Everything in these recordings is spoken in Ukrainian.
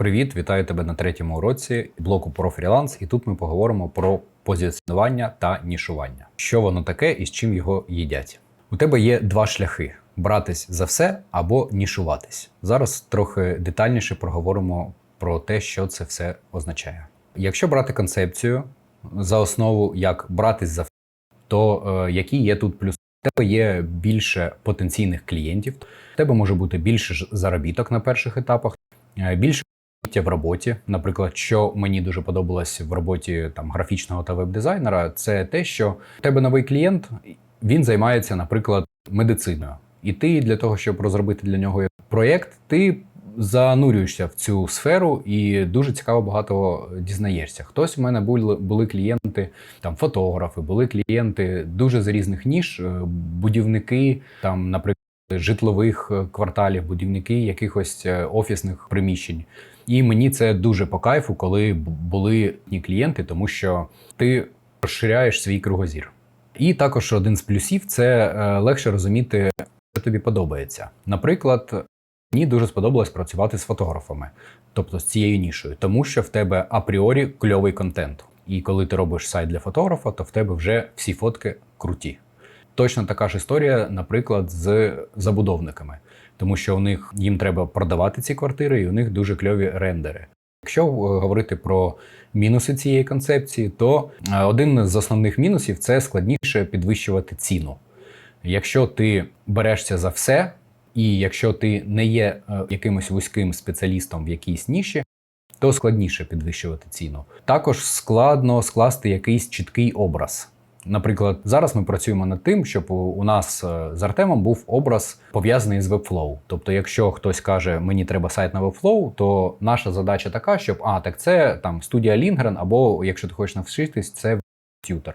Привіт, вітаю тебе на третьому уроці блоку про фріланс. І тут ми поговоримо про позиціонування та нішування. Що воно таке і з чим його їдять. У тебе є два шляхи: братись за все або нішуватись. Зараз трохи детальніше проговоримо про те, що це все означає. Якщо брати концепцію за основу, як братись за все, то е, які є тут плюси? У тебе є більше потенційних клієнтів, у тебе може бути більше заробіток на перших етапах, е, більше в роботі. Наприклад, що мені дуже подобалось в роботі там графічного та веб-дизайнера, це те, що у тебе новий клієнт, він займається, наприклад, медициною. І ти для того, щоб розробити для нього проєкт, ти занурюєшся в цю сферу і дуже цікаво багато дізнаєшся. Хтось у мене були, були клієнти, там фотографи, були клієнти дуже з різних ніж, е, будівники, там, наприклад, житлових е, кварталів, будівники якихось е, офісних приміщень. І мені це дуже по кайфу, коли були ні клієнти, тому що ти розширяєш свій кругозір. І також один з плюсів це е, легше розуміти, що тобі подобається. Наприклад, мені дуже сподобалось працювати з фотографами, тобто з цією нішою, тому що в тебе апріорі кльовий контент. І коли ти робиш сайт для фотографа, то в тебе вже всі фотки круті. Точно така ж історія, наприклад, з забудовниками, тому що у них їм треба продавати ці квартири, і у них дуже кльові рендери. Якщо е, говорити про мінуси цієї концепції, то е, один з основних мінусів це складніше підвищувати ціну. Якщо ти берешся за все, і якщо ти не є е, якимось вузьким спеціалістом в якійсь ніші, то складніше підвищувати ціну. Також складно скласти якийсь чіткий образ. Наприклад, зараз ми працюємо над тим, щоб у- нас е, з Артемом був образ пов'язаний з Webflow. Тобто, якщо хтось каже, мені треба сайт на Webflow, то наша задача така, щоб а, так це там студія Lindgren, або якщо ти хочеш навчитись, це Tutor.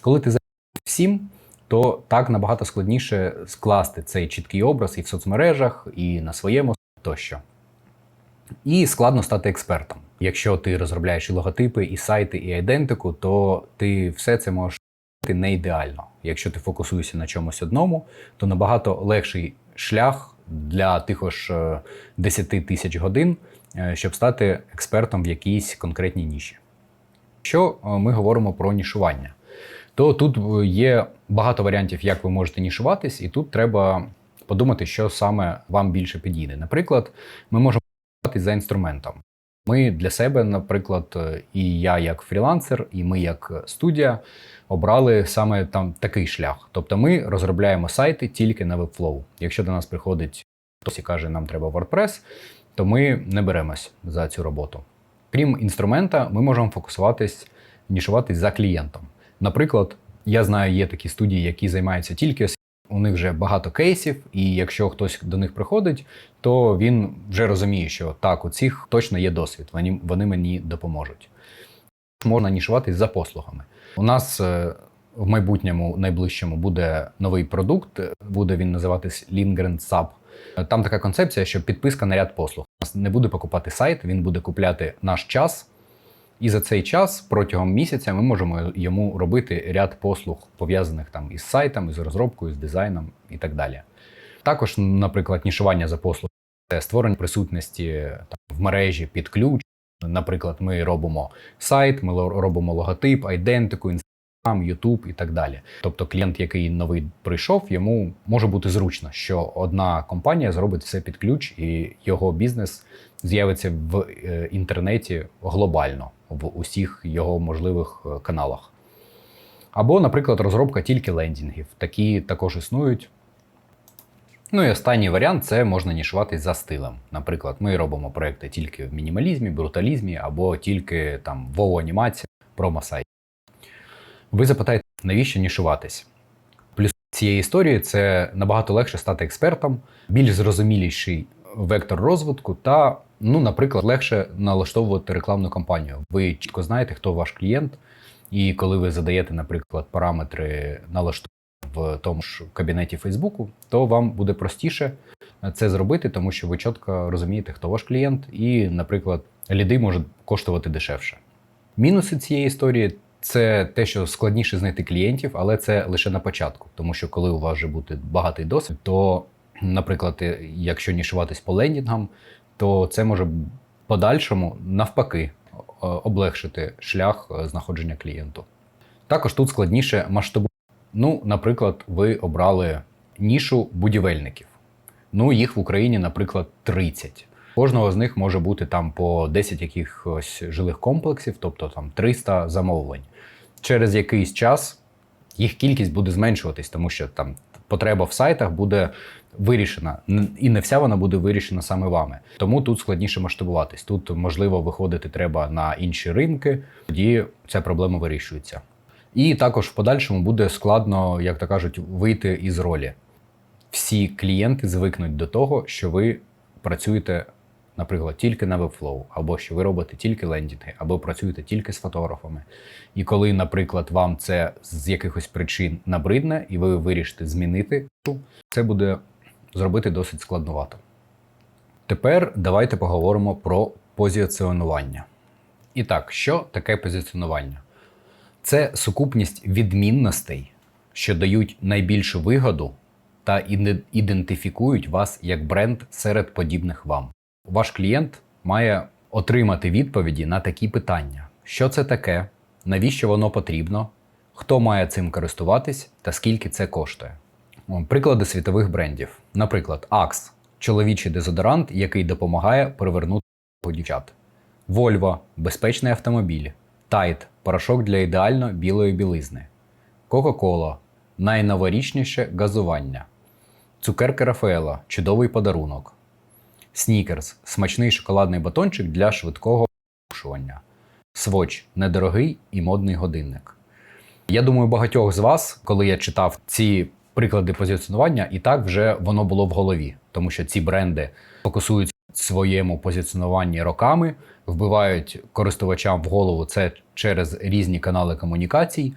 Коли ти займаєшся всім, то так набагато складніше скласти цей чіткий образ і в соцмережах, і на своєму тощо. І складно стати експертом. Якщо ти розробляєш і логотипи, і сайти, і айдентику, то ти все це можеш не ідеально. Якщо ти фокусуєшся на чомусь одному, то набагато легший шлях для тих ж е, 10 тисяч годин, е, щоб стати експертом в якійсь конкретній ніші. Якщо е, ми говоримо про нішування, то тут е, є багато варіантів, як ви можете нішуватись, і тут треба подумати, що саме вам більше підійде. Наприклад, ми можемо за інструментом. Ми для себе, наприклад, е, і я як фрілансер, і ми як студія обрали саме там такий шлях. Тобто ми розробляємо сайти тільки на Webflow. Якщо до нас приходить хтось і каже, нам треба WordPress, то ми не беремось за цю роботу. Крім інструмента, ми можемо фокусуватись, нішуватись за клієнтом. Наприклад, я знаю, є такі студії, які займаються тільки у них вже багато кейсів, і якщо хтось до них приходить, то він вже розуміє, що так, у цих точно є досвід, вони, вони мені допоможуть. Можна нішуватись за послугами. У нас е, в майбутньому найближчому буде новий продукт, буде він називатись Lindgren Sub. Там така концепція, що підписка на ряд послуг. Нас не буде покупати сайт, він буде купляти наш час. І за цей час протягом місяця ми можемо йому робити ряд послуг, пов'язаних там із сайтом, із розробкою, з дизайном і так далі. Також, наприклад, нішування за послуги це створення присутності там, в мережі під ключ. Наприклад, ми робимо сайт, ми робимо логотип, айдентику, інстаграм, Ютуб і так далі. Тобто, клієнт, який новий прийшов, йому може бути зручно, що одна компанія зробить все під ключ, і його бізнес з'явиться в е, інтернеті глобально в усіх його можливих е, каналах. Або, наприклад, розробка тільки лендінгів. Такі також існують. Ну і останній варіант це можна нішуватись за стилем. Наприклад, ми робимо проекти тільки в мінімалізмі, бруталізмі або тільки там анімація, промо-сайт. Ви запитаєте, навіщо нішуватись? Плюс цієї історії це набагато легше стати експертом, більш зрозуміліший вектор розвитку та, ну, наприклад, легше налаштовувати рекламну кампанію. Ви чітко знаєте, хто ваш клієнт, і коли ви задаєте, наприклад, параметри налаштування в тому ж кабінеті Фейсбуку, то вам буде простіше це зробити, тому що ви чітко розумієте, хто ваш клієнт, і, наприклад, ліди можуть коштувати дешевше. Мінуси цієї історії це те, що складніше знайти клієнтів, але це лише на початку. Тому що коли у вас вже буде багатий досвід, то, наприклад, якщо нішуватись по лендінгам, то це може подальшому, навпаки, облегшити шлях е, знаходження клієнту. Також тут складніше масштабувати. Ну, наприклад, ви обрали нішу будівельників. Ну, їх в Україні, наприклад, 30. Кожного з них може бути там по 10 якихось жилих комплексів, тобто там 300 замовлень. Через якийсь час їх кількість буде зменшуватись, тому що там потреба в сайтах буде вирішена, і не вся вона буде вирішена саме вами. Тому тут складніше масштабуватись. Тут можливо виходити треба на інші ринки, тоді ця проблема вирішується. І також в подальшому буде складно, як то кажуть, вийти із ролі. Всі клієнти звикнуть до того, що ви працюєте, наприклад, тільки на Webflow, або що ви робите тільки лендінги, або працюєте тільки з фотографами. І коли, наприклад, вам це з якихось причин набридне, і ви вирішите змінити, це буде зробити досить складновато. Тепер давайте поговоримо про позиціонування. І так, що таке позиціонування? Це сукупність відмінностей, що дають найбільшу вигоду та ідентифікують вас як бренд серед подібних вам. Ваш клієнт має отримати відповіді на такі питання: що це таке, навіщо воно потрібно, хто має цим користуватись та скільки це коштує. Приклади світових брендів. Наприклад, Axe – чоловічий дезодорант, який допомагає привернути дівчат. Volvo – безпечний автомобіль. Tide – порошок для ідеально білої білизни. Coca-Cola – найноворічніше газування. Цукерки Рафаела – чудовий подарунок. Снікерс – смачний шоколадний батончик для швидкого порушування. Swatch – недорогий і модний годинник. Я думаю, багатьох з вас, коли я читав ці приклади позиціонування, і так вже воно було в голові, тому що ці бренди фокусують в своєму позиціонуванні роками, вбивають користувачам в голову це через різні канали комунікацій.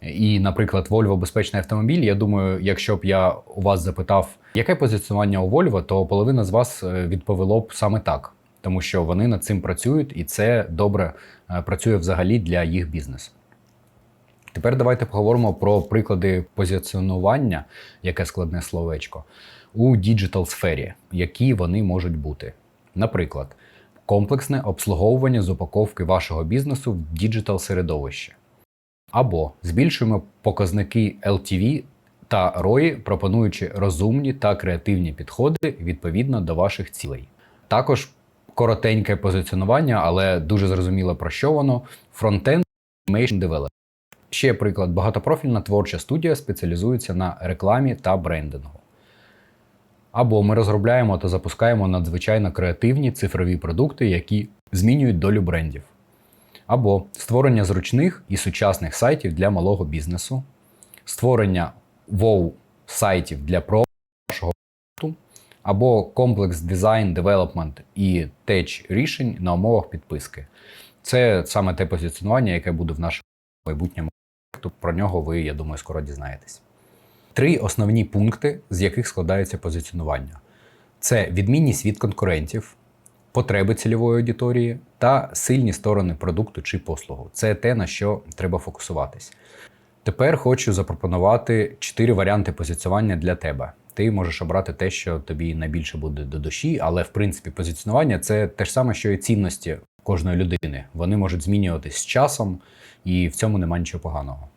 І, наприклад, Volvo безпечний автомобіль. Я думаю, якщо б я у вас запитав, яке позиціонування у Volvo, то половина з вас е, відповіло б саме так, тому що вони над цим працюють, і це добре е, працює взагалі для їх бізнесу. Тепер давайте поговоримо про приклади позиціонування, яке складне словечко, у діджитал сфері, які вони можуть бути. Наприклад, комплексне обслуговування з упаковки вашого бізнесу в діджитал середовище. Або збільшуємо показники LTV та ROI, пропонуючи розумні та креативні підходи відповідно до ваших цілей. Також коротеньке позиціонування, але дуже зрозуміло про що воно фронтенд Animation Development. Ще приклад: багатопрофільна творча студія спеціалізується на рекламі та брендингу. Або ми розробляємо та запускаємо надзвичайно креативні цифрові продукти, які змінюють долю брендів. Або створення зручних і сучасних сайтів для малого бізнесу, створення wow сайтів для про продукту, або комплекс дизайн, девелопмент і теч рішень на умовах підписки. Це саме те позиціонування, яке буде в нашому майбутньому проекту. Про нього ви, я думаю, скоро дізнаєтесь. Три основні пункти, з яких складається позиціонування: це відмінність від конкурентів, потреби цільової аудиторії та сильні сторони продукту чи послугу. Це те, на що треба фокусуватись. Тепер хочу запропонувати чотири варіанти позиціонування для тебе. Ти можеш обрати те, що тобі найбільше буде до душі, але в принципі позиціонування це те ж саме, що і цінності кожної людини. Вони можуть змінюватись з часом, і в цьому немає нічого поганого.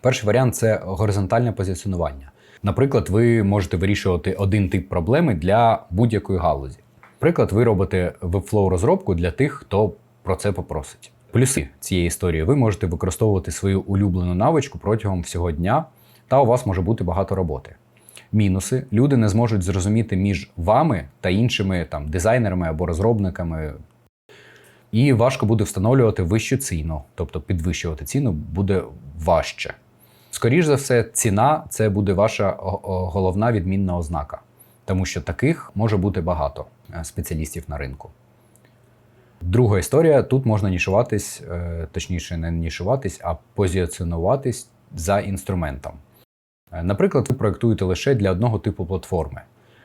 Перший варіант це горизонтальне позиціонування. Наприклад, ви можете вирішувати один тип проблеми для будь-якої галузі. Наприклад, ви робите webflow розробку для тих, хто про це попросить. Плюси цієї історії ви можете використовувати свою улюблену навичку протягом всього дня, та у вас може бути багато роботи. Мінуси люди не зможуть зрозуміти між вами та іншими там дизайнерами або розробниками. І важко буде встановлювати вищу ціну, тобто підвищувати ціну буде важче. Скоріше за все, ціна це буде ваша головна відмінна ознака, тому що таких може бути багато е, спеціалістів на ринку. Друга історія: тут можна нішуватись, е, точніше, не нішуватись, а позиціонуватись за інструментом. Е, Наприклад, ви проєктуєте лише для одного типу платформи.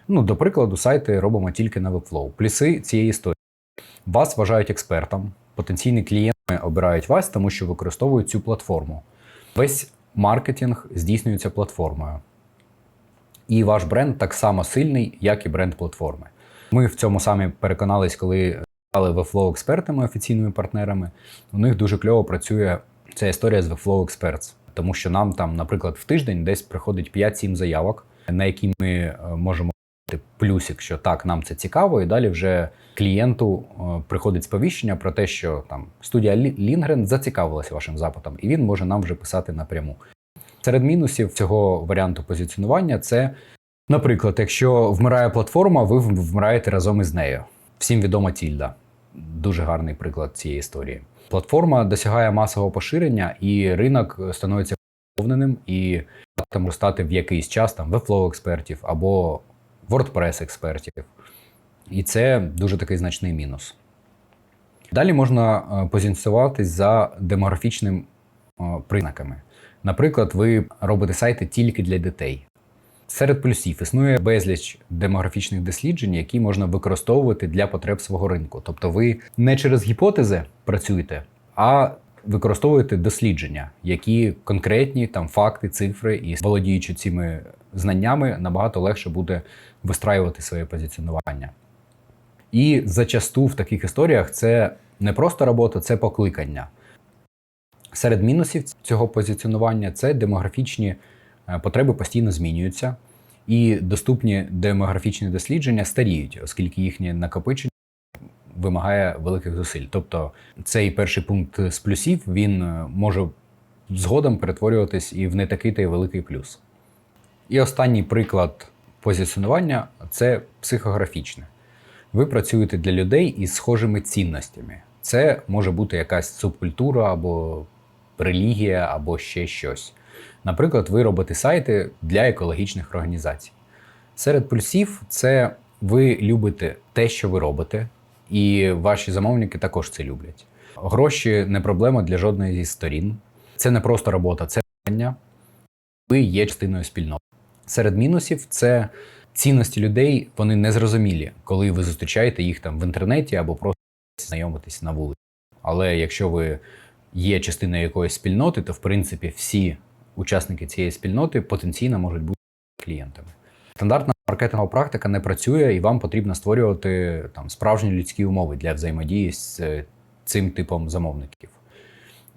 Ну, до прикладу, сайти робимо тільки на Webflow. Плюси цієї історії. Вас вважають експертом, потенційні клієнти обирають вас, тому що використовують цю платформу. Весь маркетинг здійснюється платформою. І ваш бренд так само сильний, як і бренд платформи. Ми в цьому самі переконались, коли стали Webflow експертами, офіційними партнерами, у них дуже кльово працює ця історія з Webflow Experts. Тому що нам там, наприклад, в тиждень десь приходить 5-7 заявок, на які ми е, можемо дати плюсик, що так, нам це цікаво, і далі вже клієнту е, приходить сповіщення про те, що там студія Лінгрен зацікавилася вашим запитом, і він може нам вже писати напряму. Серед мінусів цього варіанту позиціонування це, наприклад, якщо вмирає платформа, ви вмираєте разом із нею. Всім відома Тільда. Дуже гарний приклад цієї історії. Платформа досягає масового поширення, і ринок становиться повненим, і там стати в якийсь час там Webflow експертів або WordPress експертів. І це дуже такий значний мінус. Далі можна е, позиціонуватись за демографічним е, признаками. Наприклад, ви робите сайти тільки для дітей. Серед плюсів існує безліч демографічних досліджень, які можна використовувати для потреб свого ринку. Тобто ви не через гіпотези працюєте, а використовуєте дослідження, які конкретні там факти, цифри, і володіючи цими знаннями, набагато легше буде вистраювати своє позиціонування. І зачасту в таких історіях це не просто робота, це покликання. Серед мінусів цього позиціонування це демографічні е, потреби постійно змінюються, і доступні демографічні дослідження старіють, оскільки їхнє накопичення вимагає великих зусиль. Тобто цей перший пункт з плюсів він е, може згодом перетворюватись і в не такий та й великий плюс. І останній приклад позиціонування це психографічне. Ви працюєте для людей із схожими цінностями. Це може бути якась субкультура або релігія, або ще щось. Наприклад, ви робите сайти для екологічних організацій. Серед плюсів це ви любите те, що ви робите, і ваші замовники також це люблять. Гроші не проблема для жодної зі сторін. Це не просто робота, це знання. Ви є частиною спільноти. Серед мінусів це цінності людей, вони незрозумілі, коли ви зустрічаєте їх там в інтернеті або просто знайомитесь на вулиці. Але якщо ви є частиною якоїсь спільноти, то в принципі всі учасники цієї спільноти потенційно можуть бути клієнтами. Стандартна маркетингова практика не працює, і вам потрібно створювати там справжні людські умови для взаємодії з е, цим типом замовників.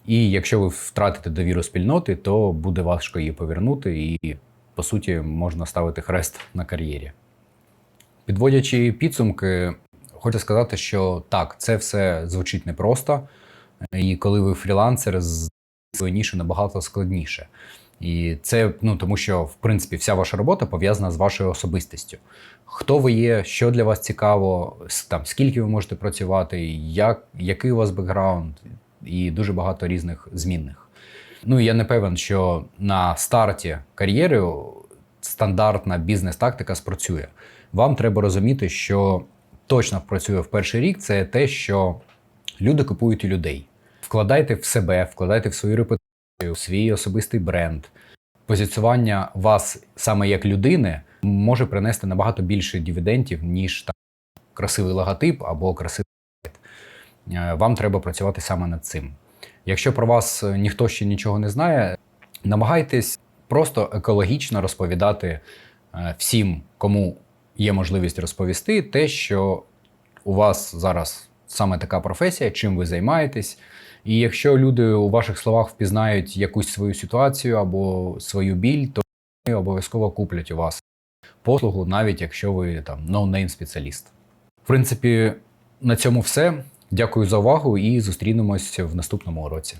І якщо ви втратите довіру спільноти, то буде важко її повернути, і по суті можна ставити хрест на кар'єрі. Підводячи підсумки, хочу сказати, що так, це все звучить непросто, і коли ви фрілансер, своєю набагато складніше. І це ну тому, що в принципі вся ваша робота пов'язана з вашою особистістю. Хто ви є, що для вас цікаво, там скільки ви можете працювати, як, який у вас бекграунд, і дуже багато різних змінних. Ну я не певен, що на старті кар'єри стандартна бізнес-тактика спрацює. Вам треба розуміти, що точно працює в перший рік, це те, що люди купують людей. Вкладайте в себе, вкладайте в свою репутацію, в свій особистий бренд. Позиціювання вас саме як людини може принести набагато більше дивідендів, ніж там красивий логотип або красивий. Е, Вам треба працювати саме над цим. Якщо про вас е, ніхто ще нічого не знає, намагайтесь просто екологічно розповідати е, всім, кому є можливість розповісти, те, що у вас зараз саме така професія, чим ви займаєтесь. І якщо люди у ваших словах впізнають якусь свою ситуацію або свою біль, то вони обов'язково куплять у вас послугу, навіть якщо ви там ноунейм спеціаліст. В принципі, на цьому все. Дякую за увагу і зустрінемось в наступному уроці.